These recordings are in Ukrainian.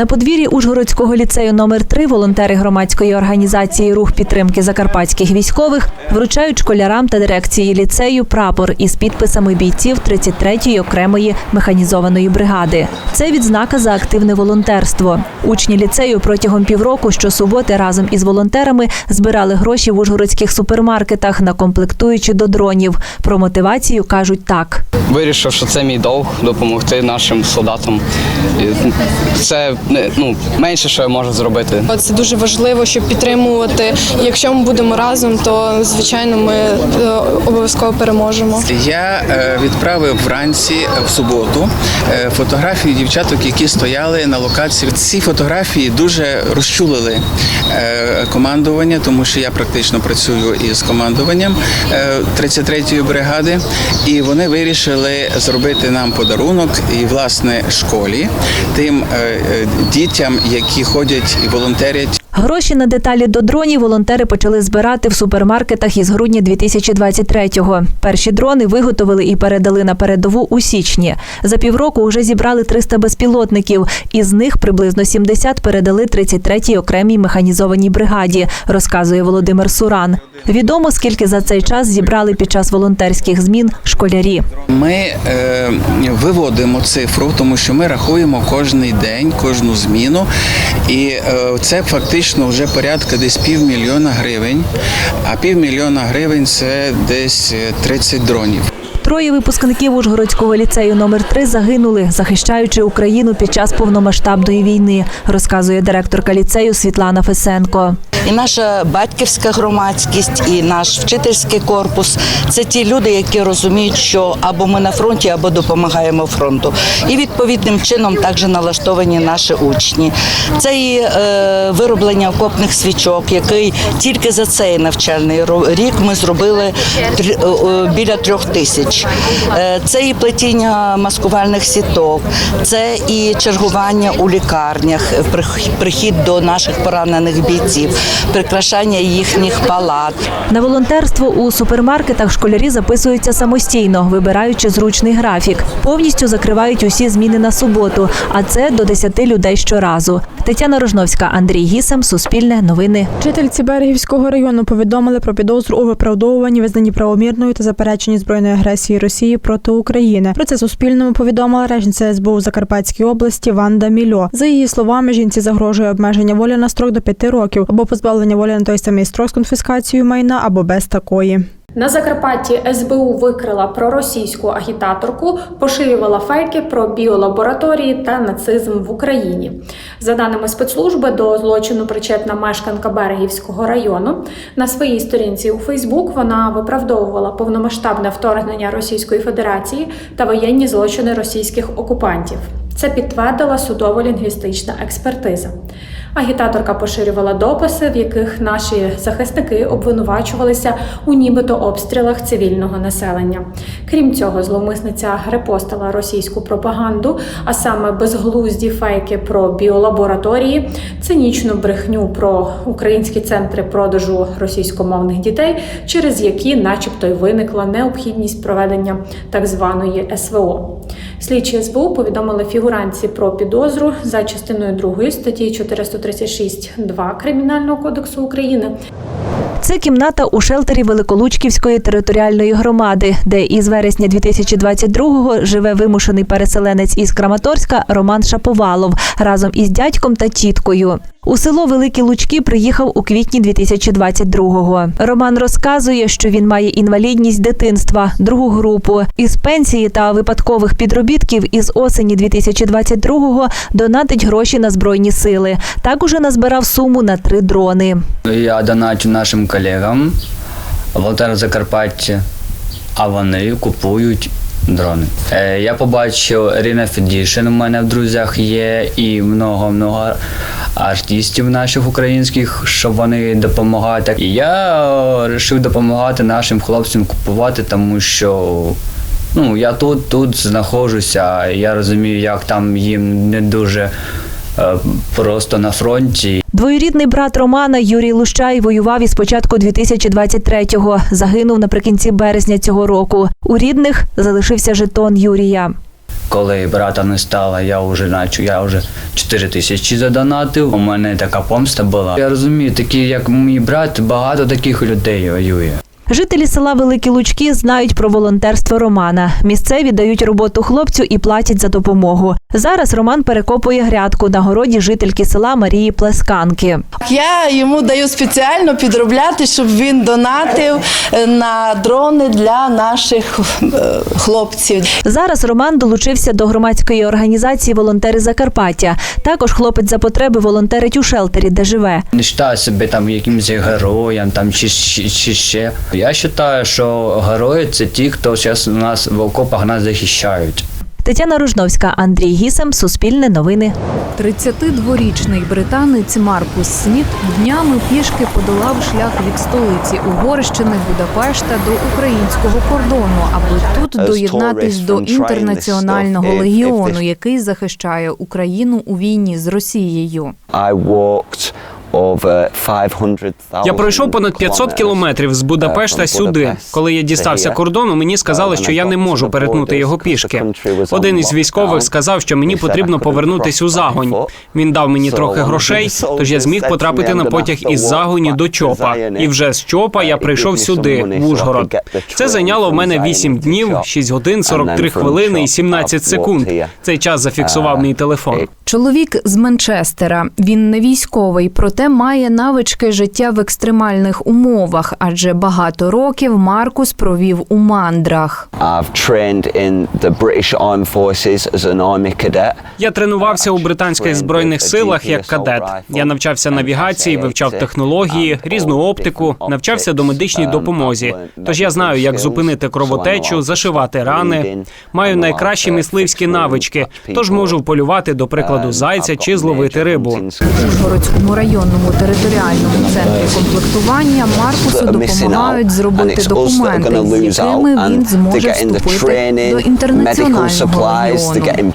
На подвір'ї Ужгородського ліцею номер 3 волонтери громадської організації Рух підтримки закарпатських військових вручають школярам та дирекції ліцею прапор із підписами бійців 33-ї окремої механізованої бригади. Це відзнака за активне волонтерство. Учні ліцею протягом півроку щосуботи разом із волонтерами збирали гроші в ужгородських супермаркетах на комплектуючі до дронів. Про мотивацію кажуть так. Вирішив, що це мій долг допомогти нашим солдатам. Це ну, менше, що я можу зробити. Це дуже важливо, щоб підтримувати. Якщо ми будемо разом, то звичайно ми е, обов'язково переможемо. Я е, відправив вранці в суботу е, фотографії дівчаток, які стояли на локації. Ці фотографії дуже розчулили командування, тому що я практично працюю із командуванням е, 33-ї бригади, і вони вирішили зробити нам подарунок і власне школі тим дітям, які ходять і волонтерять Гроші на деталі до дронів волонтери почали збирати в супермаркетах із грудня 2023-го. Перші дрони виготовили і передали на передову у січні. За півроку вже зібрали 300 безпілотників. Із них приблизно 70 передали 33-й окремій механізованій бригаді, розказує Володимир Суран. Відомо, скільки за цей час зібрали під час волонтерських змін школярі. Ми е, виводимо цифру, тому що ми рахуємо кожний день, кожну зміну, і е, це фактично вже порядка десь півмільйона гривень. А півмільйона гривень це десь е, 30 дронів. Троє випускників Ужгородського ліцею номер 3 загинули, захищаючи Україну під час повномасштабної війни, розказує директорка ліцею Світлана Фесенко. І наша батьківська громадськість, і наш вчительський корпус це ті люди, які розуміють, що або ми на фронті, або допомагаємо фронту. І відповідним чином також налаштовані наші учні. Це і е, вироблення окопних свічок, який тільки за цей навчальний рік ми зробили три- е, біля трьох тисяч. Е, Це і плетіння маскувальних сіток, це і чергування у лікарнях, прих- прихід до наших поранених бійців, прикрашання їхніх палат. На волонтерство у супермаркетах школярі записуються самостійно, вибираючи зручний графік. Повністю закривають усі зміни на суботу, а це до 10 людей щоразу. Тетяна Рожновська, Андрій Гісем, Суспільне, Новини. Жительці Берегівського району повідомили про підозру у виправдовуванні визнані правомірною та запереченні збройної агресії Росії проти України. Про це Суспільному повідомила речниця СБУ Закарпатській області Ванда Мільо. За її словами, жінці загрожує обмеження волі на строк до п'яти років або позбавлення волі на той самий строк з конфіскацією майна або без такої. На Закарпатті СБУ викрила проросійську агітаторку, поширювала фейки про біолабораторії та нацизм в Україні. За даними спецслужби, до злочину причетна мешканка Берегівського району. На своїй сторінці у Фейсбук вона виправдовувала повномасштабне вторгнення Російської Федерації та воєнні злочини російських окупантів. Це підтвердила судово-лінгвістична експертиза. Агітаторка поширювала дописи, в яких наші захисники обвинувачувалися у нібито обстрілах цивільного населення. Крім цього, зловмисниця репостила російську пропаганду, а саме безглузді фейки про біолабораторії, цинічну брехню про українські центри продажу російськомовних дітей, через які, начебто, й виникла необхідність проведення так званої СВО. Слідчі СБУ повідомили фігурантці про підозру за частиною 2 статті 436.2 Кримінального кодексу України Це кімната у шелтері Великолучківської територіальної громади, де із вересня 2022-го живе вимушений переселенець із Краматорська Роман Шаповалов разом із дядьком та тіткою. У село Великі Лучки приїхав у квітні 2022-го. Роман розказує, що він має інвалідність дитинства, другу групу. Із пенсії та випадкових підробітків із осені 2022-го донатить гроші на збройні сили. Так уже назбирав суму на три дрони. Я доначу нашим колегам, волонтерам Закарпаття, а вони купують дрони. Е, Я побачив Ріна Федішин у мене в друзях є і много-много артистів наших українських, що вони допомагають. І я вирішив допомагати нашим хлопцям купувати, тому що ну, я тут, тут знаходжуся, я розумію, як там їм не дуже е, просто на фронті. Двоюрідний брат Романа Юрій Лущай воював із початку 2023-го. Загинув наприкінці березня цього року. У рідних залишився жетон Юрія. Коли брата не стало, я вже начу, я вже 4 тисячі задонатив. У мене така помста була. Я розумію, такі як мій брат, багато таких людей воює. Жителі села Великі Лучки знають про волонтерство Романа. Місцеві дають роботу хлопцю і платять за допомогу. Зараз Роман перекопує грядку на городі жительки села Марії Плесканки. Я йому даю спеціально підробляти, щоб він донатив е, на дрони для наших е, хлопців. Зараз Роман долучився до громадської організації Волонтери Закарпаття. Також хлопець за потреби волонтерить у шелтері, де живе. Не вважаю себе там якимось героєм там, чи, чи, чи ще. Я вважаю, що герої це ті, хто зараз у нас в окопах нас захищають. Тетяна Ружновська, Андрій Гісем, Суспільне новини. 32-річний британець Маркус Сміт днями пішки подолав шлях від столиці Угорщини Будапешта до українського кордону, аби тут доєднатись до інтернаціонального легіону, який захищає Україну у війні з Росією. Я пройшов понад 500 кілометрів з Будапешта сюди. Коли я дістався кордону, мені сказали, що я не можу перетнути його пішки. Один із військових сказав, що мені потрібно повернутись у загонь. Він дав мені трохи грошей, тож я зміг потрапити на потяг із загоні до чопа. І вже з чопа я прийшов сюди, в Ужгород. Це зайняло в мене 8 днів, 6 годин, 43 хвилини і 17 секунд. Цей час зафіксував мій телефон. Чоловік з Манчестера. Він не військовий, проте має навички життя в екстремальних умовах, адже багато років Маркус провів у мандрах. Я тренувався у британських збройних силах як кадет. Я навчався навігації, вивчав технології, різну оптику, навчався до медичній допомозі. Тож я знаю, як зупинити кровотечу, зашивати рани. Маю найкращі мисливські навички, тож можу полювати, до прикладу, зайця чи зловити рибу. У Ужгородському районному територіальному центрі комплектування Маркусу допомагають зробити документи, з якими він зможе вступити до інтернаціонального легіону.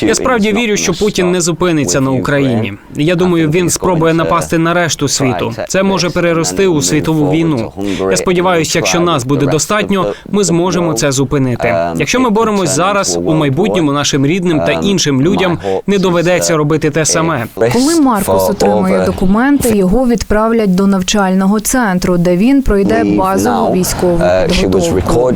Я справді вірю, що Путін не зупиниться на Україні. Я думаю, він спробує напасти на решту світу. Це може перерости у світову війну. Я сподіваюся, якщо нас буде достатньо, ми зможемо це зупинити. Якщо ми боремось зараз, у майбутньому нашим рідним та іншим людям не доведеться робити те саме. Коли Маркус отримує документи, його відправлять до навчального центру, де він пройде базову військову підготовку.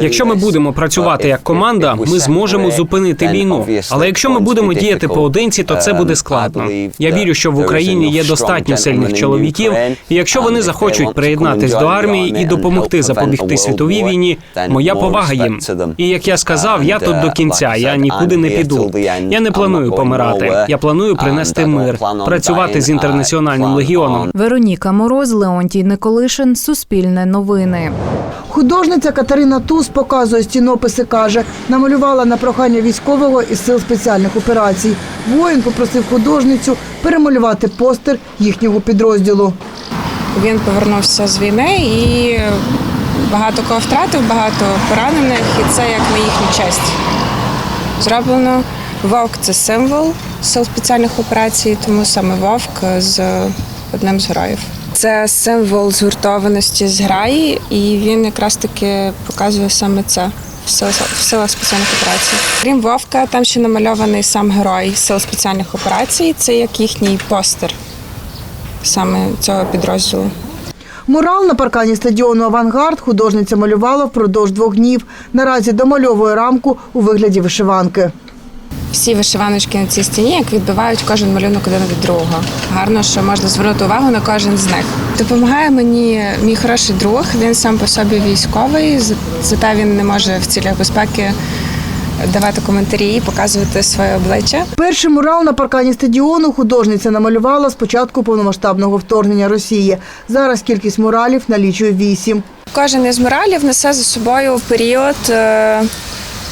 Якщо ми будемо працювати як команда, ми зможемо зупинити війну. Але якщо ми будемо діяти поодинці, то це буде складно. Я вірю, що в Україні є достатньо сильних чоловіків, і якщо вони захочуть приєднатись до армії і допомогти запобігти світовій війні, моя повага їм. І як я сказав, я тут до кінця. Я нікуди не піду. Я не планую помирати. Я планую принести мир, працювати з інтернаціональним легіоном. Вероніка Мороз, Леонтій Николишин, Суспільне новини. Художниця Катерина Туз показує стінописи, каже, намалювала на прохання військового із сил спеціальних операцій. Воїн попросив художницю перемалювати постер їхнього підрозділу. Він повернувся з війни і багато кого втратив, багато поранених, і це як на їхню честь зроблено. Вовк це символ сил спеціальних операцій, тому саме вовк з одним з героїв. Це символ згуртованості зграї, і він якраз таки показує саме це в силах, в силах спеціальних операцій. Крім вовка, там ще намальований сам герой сил спеціальних операцій. Це як їхній постер саме цього підрозділу. Мурал на паркані стадіону Авангард художниця малювала впродовж двох днів. Наразі домальовує рамку у вигляді вишиванки. Всі вишиваночки на цій стіні, як відбивають кожен малюнок один від другого. Гарно, що можна звернути увагу на кожен з них. Допомагає мені мій хороший друг. Він сам по собі військовий, зате він не може в цілях безпеки давати коментарі і показувати своє обличчя. Перший мурал на паркані стадіону художниця намалювала з початку повномасштабного вторгнення Росії. Зараз кількість муралів налічує вісім. Кожен із моралів несе за собою період.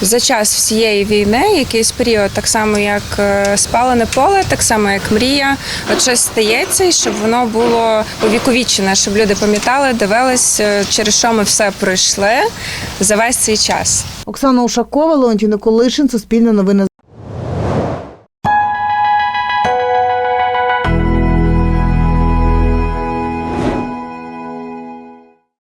За час всієї війни, якийсь період, так само як е, спалене поле, так само як мрія. От щось стається, і щоб воно було увіковічене, щоб люди пам'ятали, дивились, е, через що ми все пройшли за весь цей час. Оксана Ушакова, Леонтій Николишин, Суспільне новини